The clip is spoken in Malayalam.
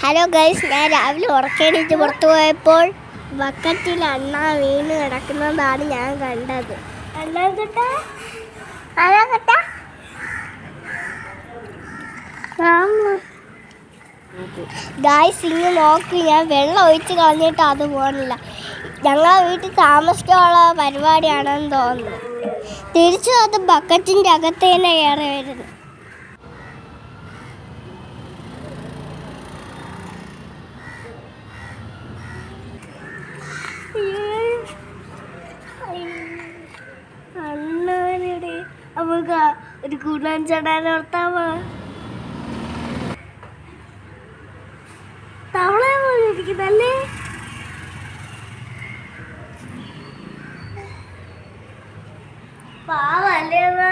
ഹലോ ഗൈസ് ഞാൻ രാവിലെ ഉറക്കേണിച്ച് പുറത്തു പോയപ്പോൾ ബക്കറ്റിൽ അണ്ണ വീണ് കിടക്കുന്നതാണ് ഞാൻ കണ്ടത്. ഗായ്സ് ഇങ്ങ് നോക്ക്. ഞാൻ വെള്ളം ഒഴിച്ച് കളഞ്ഞിട്ട് അത് പോകണില്ല ഞങ്ങളെ വീട്ടിൽ താമസിക്കാനുള്ള പരിപാടിയാണെന്ന് തോന്നുന്നു. തിരിച്ചു അത് ബക്കറ്റിന്റെ അകത്ത് തന്നെ കയറി വരുന്നു. അണ്ണവനോട് നമുക്ക് ഒരു കൂടാൻ ചടാൻ ഓർത്താമോ തവള പോലെ ഇരിക്കുന്നല്ലേ? പാവല്ലേ അമ്മ?